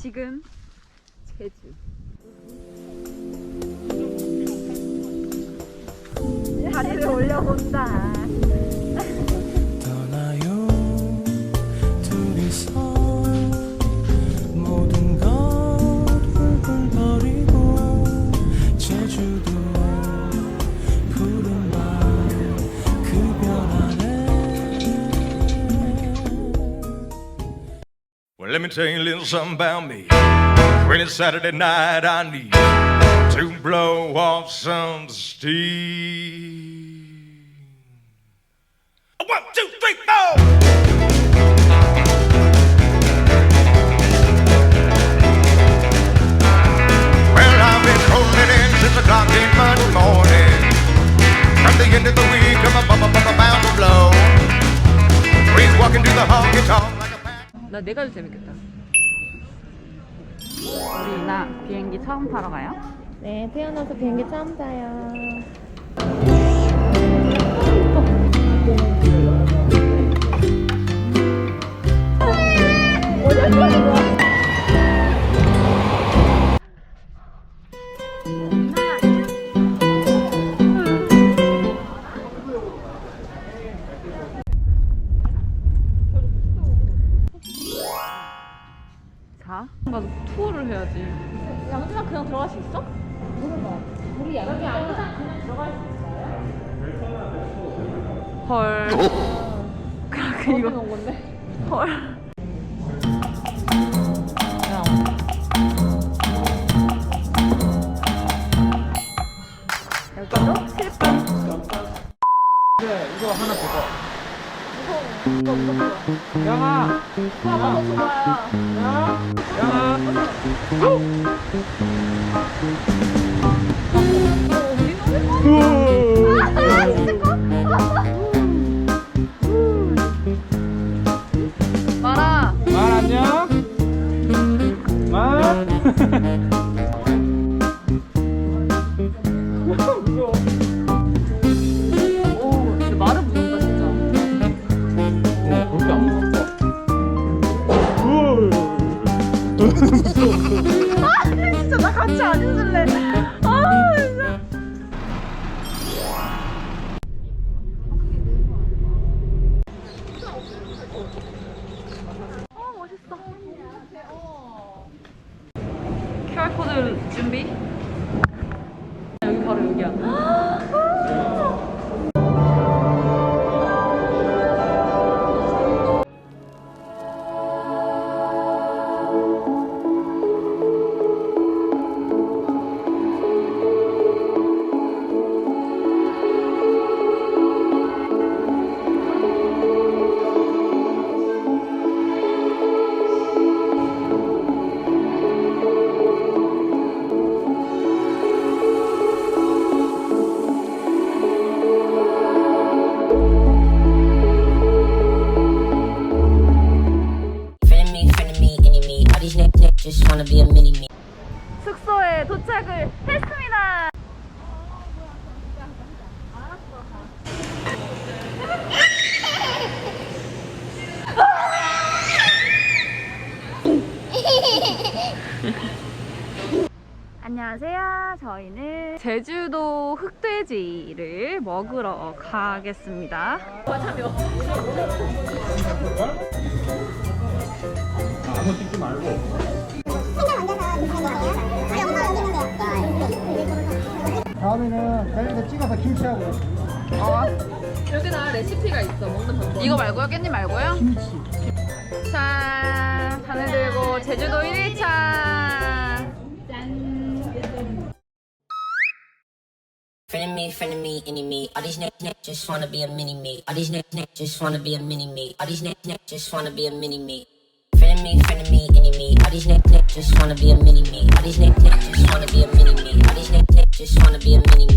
지금 제주. 다리를 올려본다. Let me tell you a little something about me. When it's Saturday night, I need to blow off some steam. One, two, three, four. 나 내가 도 재밌겠다. 우리 나 비행기 처음 타러 가요? 네, 태어나서 비행기 처음 타요. 자, 가서 투어를 해야지. 양준아 그냥 들어갈 수 있어? 모르겠어. 우리 양준아 그냥 들어갈 수 있어요? 헐. 그렇게 이거 온 건데. 헐. 아, 너무 좋아요. 진짜 나 같이 안 있을래. 아 진짜. 아 멋있어. QR 코드 준비. 여기 바로 여기야. Wanna be a mini me. 숙소에 도착을 했습니다. 안녕하세요. 저희는 제주도 흑돼지를 먹으러 가겠습니다. 아무 찍지 말고. 다음에는 저희가 찍어서 김치하고 여기다 레시피가 있어. 먹는 방법. 이거 말고요? 깻잎 말고요? 김치 짠! 잔을 들고 제주도 1일차! Friend of me, friend of me, enemy. All these niggas niggas just wanna be a mini me. All these niggas niggas just wanna be a mini me. All these niggas niggas just wanna be a mini me. friend of me, friend of me, enemy. All these niggas just wanna be a mini me. All these niggas just wanna be a mini me. All these niggas just wanna be a mini me.